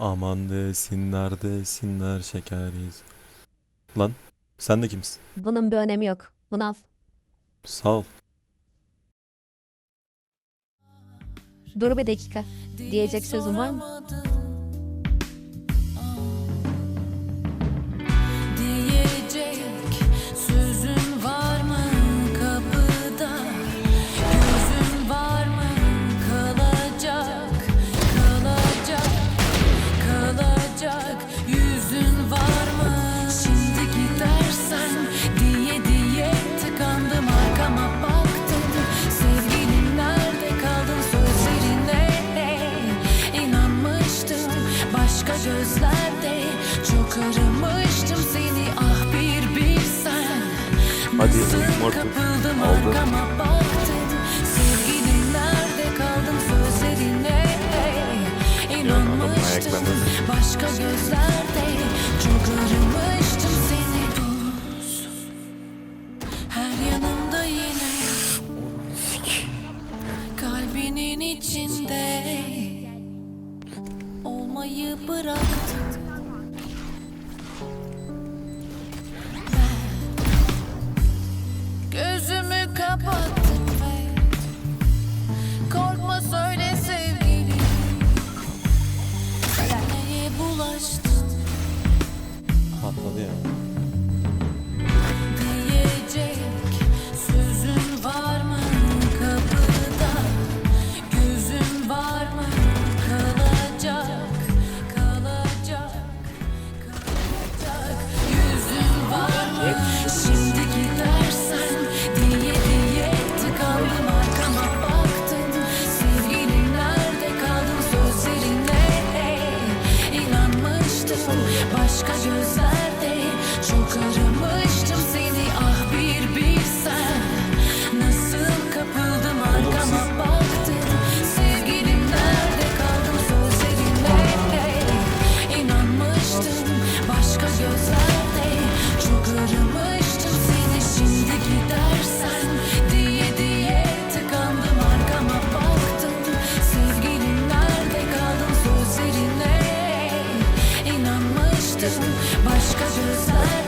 Aman desinler desinler şekeriz. Lan sen de kimsin? Bunun bir önemi yok. Bunu al. Sağ ol. Dur bir dakika. Diyecek sözüm var mı? Başka gözlerde çok aramıştım seni. Ah bir bilsen Hadi, nasıl Mortal. kapıldım Aldı. arkama baktım sevgilim nerede kaldın sözlerine? İnanmıştım başka gözlerde çok aramıştım seni. Buz her yanımda yine kalbinin içinde oynamayı bıraktım Gözümü kapattım. Ve Korkma söyle Başkacı sen.